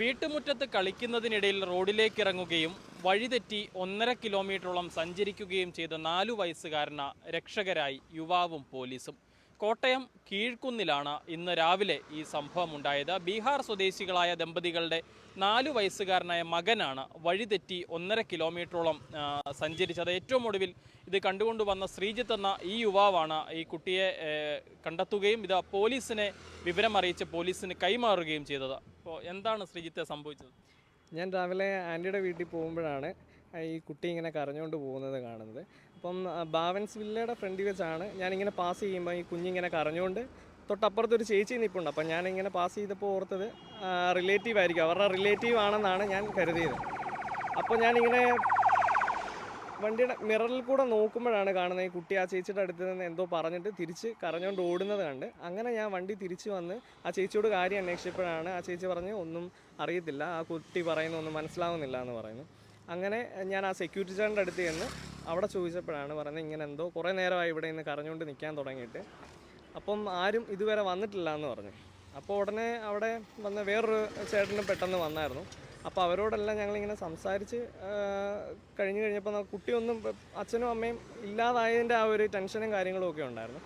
വീട്ടുമുറ്റത്ത് കളിക്കുന്നതിനിടയിൽ റോഡിലേക്ക് ഇറങ്ങുകയും വഴിതെറ്റി ഒന്നര കിലോമീറ്ററോളം സഞ്ചരിക്കുകയും ചെയ്ത നാലു വയസ്സുകാരന രക്ഷകരായി യുവാവും പോലീസും. കോട്ടയം കീഴ്ക്കുന്നിലാണ് ഇന്ന് രാവിലെ ഈ സംഭവം ഉണ്ടായത് ബീഹാർ സ്വദേശികളായ ദമ്പതികളുടെ നാലു വയസ്സുകാരനായ മകനാണ് വഴിതെറ്റി ഒന്നര കിലോമീറ്ററോളം സഞ്ചരിച്ചത്. ഏറ്റവും ഒടുവിൽ ഇത് കണ്ടുകൊണ്ട് വന്ന ശ്രീജിത്ത് എന്ന ഈ യുവാവാണ് ഈ കുട്ടിയെ കണ്ടെത്തുകയും ഇത് പോലീസിനെ വിവരം അറിയിച്ച് പോലീസിന് കൈമാറുകയും ചെയ്തത്. അപ്പോൾ എന്താണ് ശ്രീജിത്തെ സംഭവിച്ചത്? ഞാൻ രാവിലെ ആന്റിയുടെ വീട്ടിൽ പോകുമ്പോഴാണ് ഈ കുട്ടി ഇങ്ങനെ കരഞ്ഞുകൊണ്ട് പോകുന്നത് കാണുന്നത്. അപ്പം ബാവൻസ് വില്ലയുടെ ഫ്രണ്ടിൽ വെച്ചാണ് ഞാനിങ്ങനെ പാസ് ചെയ്യുമ്പോൾ ഈ കുഞ്ഞിങ്ങനെ കരഞ്ഞുകൊണ്ട് തൊട്ടപ്പുറത്തൊരു ചേച്ചി നിൽപ്പുണ്ട്. അപ്പം ഞാനിങ്ങനെ പാസ് ചെയ്തപ്പോൾ ഓർത്തത് റിലേറ്റീവ് ആയിരിക്കും. അവരുടെ റിലേറ്റീവ് ആണെന്നാണ് ഞാൻ കരുതിയത്. അപ്പോൾ ഞാനിങ്ങനെ വണ്ടിയുടെ മിററിൽ കൂടെ നോക്കുമ്പോഴാണ് കാണുന്നത് ഈ കുട്ടി ആ ചേച്ചിയുടെ അടുത്ത് നിന്ന് എന്തോ പറഞ്ഞിട്ട് തിരിച്ച് കരഞ്ഞുകൊണ്ട് ഓടുന്നത് കണ്ട്. അങ്ങനെ ഞാൻ വണ്ടി തിരിച്ച് വന്ന് ആ ചേച്ചിയോട് കാര്യം അന്വേഷിച്ചപ്പോഴാണ് ആ ചേച്ചി പറഞ്ഞ് ഒന്നും അറിയത്തില്ല ആ കുട്ടി പറയുന്ന ഒന്നും മനസ്സിലാവുന്നില്ല എന്ന് പറയുന്നു. അങ്ങനെ ഞാൻ ആ സെക്യൂരിറ്റി ചേട്ടന്റെ അടുത്ത് ചെന്ന് അവിടെ ചോദിച്ചപ്പോഴാണ് പറയുന്നത് ഇങ്ങനെ എന്തോ കുറേ നേരമായി ഇവിടെ നിന്ന് കരഞ്ഞുകൊണ്ട് നിൽക്കാൻ തുടങ്ങിയിട്ട്. അപ്പം ആരും ഇതുവരെ വന്നിട്ടില്ല എന്ന് പറഞ്ഞു. അപ്പോൾ ഉടനെ അവിടെ വന്ന വേറൊരു ചേട്ടനും പെട്ടെന്ന് വന്നായിരുന്നു. അപ്പോൾ അവരോടെല്ലാം ഞങ്ങളിങ്ങനെ സംസാരിച്ച് കഴിഞ്ഞു കഴിഞ്ഞ് കഴിഞ്ഞപ്പോൾ കുട്ടിയൊന്നും അച്ഛനും അമ്മയും ഇല്ലാതായതിന്റെ ആ ഒരു ടെൻഷനും കാര്യങ്ങളും ഒക്കെ ഉണ്ടായിരുന്നു.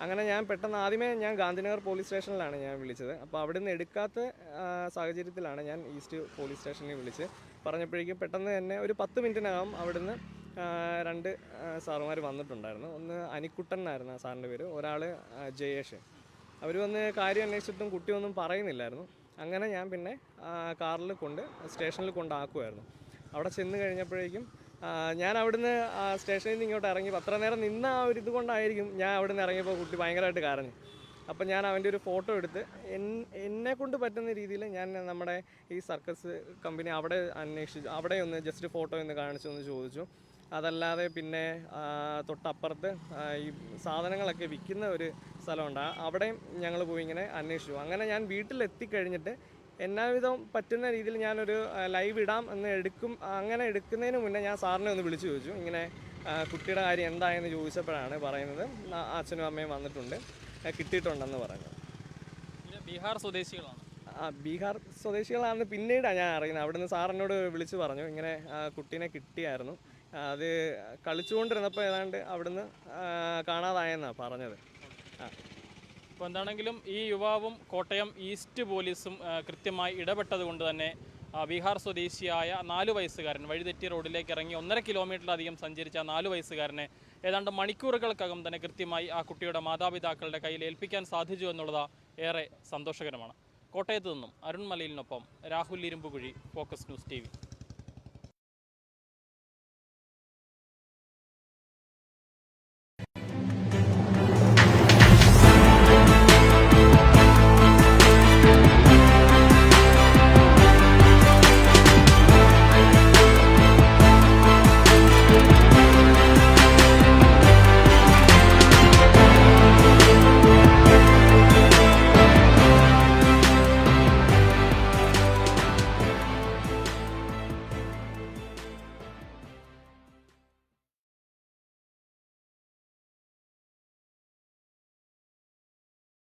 അങ്ങനെ ഞാൻ പെട്ടെന്ന് ആദ്യമേ ഞാൻ ഗാന്ധിനഗർ പോലീസ് സ്റ്റേഷനിലാണ് ഞാൻ വിളിച്ചത്. അപ്പോൾ അവിടെ നിന്ന് എടുക്കാത്ത സാഹചര്യത്തിലാണ് ഞാൻ ഈസ്റ്റ് പോലീസ് സ്റ്റേഷനിൽ വിളിച്ച് പറഞ്ഞപ്പോഴേക്കും പെട്ടെന്ന് തന്നെ ഒരു പത്ത് മിനിറ്റിനകം അവിടുന്ന് രണ്ട് സാറുമാർ വന്നിട്ടുണ്ടായിരുന്നു. ഒന്ന് അനിക്കുട്ടൻ എന്നായിരുന്നു ആ സാറിന്റെ പേര്. ഒരാൾ ജയേഷ്. അവർ വന്ന് കാര്യം അന്വേഷിച്ചിട്ടും കുട്ടിയൊന്നും പറയുന്നില്ലായിരുന്നു. അങ്ങനെ ഞാൻ പിന്നെ കാറിൽ കൊണ്ട് സ്റ്റേഷനിൽ കൊണ്ടാക്കുമായിരുന്നു അവിടെ ചെന്ന് കഴിഞ്ഞപ്പോഴേക്കും ഞാൻ അവിടുന്ന് സ്റ്റേഷനിൽ നിന്ന് ഇങ്ങോട്ട് ഇറങ്ങി അത്ര നേരം നിന്ന ആ ഒരു ഇത് കൊണ്ടായിരിക്കും ഞാൻ അവിടുന്ന് ഇറങ്ങിയപ്പോൾ കുട്ടി ഭയങ്കരമായിട്ട് കരഞ്ഞു. അപ്പം ഞാൻ അവന്റെ ഒരു ഫോട്ടോ എടുത്ത് എന്നെ കൊണ്ട് പറ്റുന്ന രീതിയിൽ ഞാൻ നമ്മുടെ ഈ സർക്കസ് കമ്പനി അവിടെ അന്വേഷിച്ചു അവിടെ ഒന്ന് ജസ്റ്റ് ഫോട്ടോ ഒന്ന് കാണിച്ചു ഒന്ന് ചോദിച്ചു. അതല്ലാതെ പിന്നെ തൊട്ടപ്പുറത്ത് ഈ സാധനങ്ങളൊക്കെ വിൽക്കുന്ന ഒരു സ്ഥലമുണ്ട്. അവിടെയും ഞങ്ങൾ പോയി ഇങ്ങനെ അന്വേഷിച്ചു. അങ്ങനെ ഞാൻ വീട്ടിലെത്തിക്കഴിഞ്ഞിട്ട് എന്നാവിധം പറ്റുന്ന രീതിയിൽ ഞാനൊരു ലൈവ് ഇടാം എന്ന് എടുക്കും അങ്ങനെ എടുക്കുന്നതിന് മുന്നേ ഞാൻ സാറിനെ ഒന്ന് വിളിച്ചു ചോദിച്ചു. ഇങ്ങനെ കുട്ടിയുടെ കാര്യം എന്തായെന്ന് ചോദിച്ചപ്പോഴാണ് പറയുന്നത്. അച്ഛനും അമ്മയും വന്നിട്ടുണ്ട്. കിട്ടിയിട്ടുണ്ടെന്ന് പറഞ്ഞു ബീഹാർ സ്വദേശികളാണ്. ആ ബീഹാർ സ്വദേശികളാണെന്ന് പിന്നീടാണ് ഞാൻ അറിയുന്നത്. അവിടുന്ന് സാറിനോട് വിളിച്ചു പറഞ്ഞു. ഇങ്ങനെ കുട്ടീനെ കിട്ടിയായിരുന്നു. അത് കളിച്ചുകൊണ്ടിരുന്നപ്പോൾ ഏതാണ്ട് അവിടുന്ന് കാണാതായെന്നാണ് പറഞ്ഞത്. ആ. അപ്പോൾ എന്താണെങ്കിലും ഈ യുവാവും കോട്ടയം ഈസ്റ്റ് പോലീസും കൃത്യമായി ഇടപെട്ടത് കൊണ്ട് തന്നെ ബീഹാർ സ്വദേശിയായ നാലു വയസ്സുകാരൻ വഴിതെറ്റി റോഡിലേക്ക് ഇറങ്ങി ഒന്നര കിലോമീറ്ററിലധികം സഞ്ചരിച്ച നാല് വയസ്സുകാരനെ ഏതാണ്ട് മണിക്കൂറുകൾക്കകം തന്നെ കൃത്യമായി ആ കുട്ടിയുടെ മാതാപിതാക്കളുടെ കയ്യിൽ ഏൽപ്പിക്കാൻ സാധിച്ചു എന്നുള്ളത് ഏറെ സന്തോഷകരമാണ്. കോട്ടയത്ത് നിന്നും Arun മലയിലിനൊപ്പം Rahul Irumpukuzhi Focus News T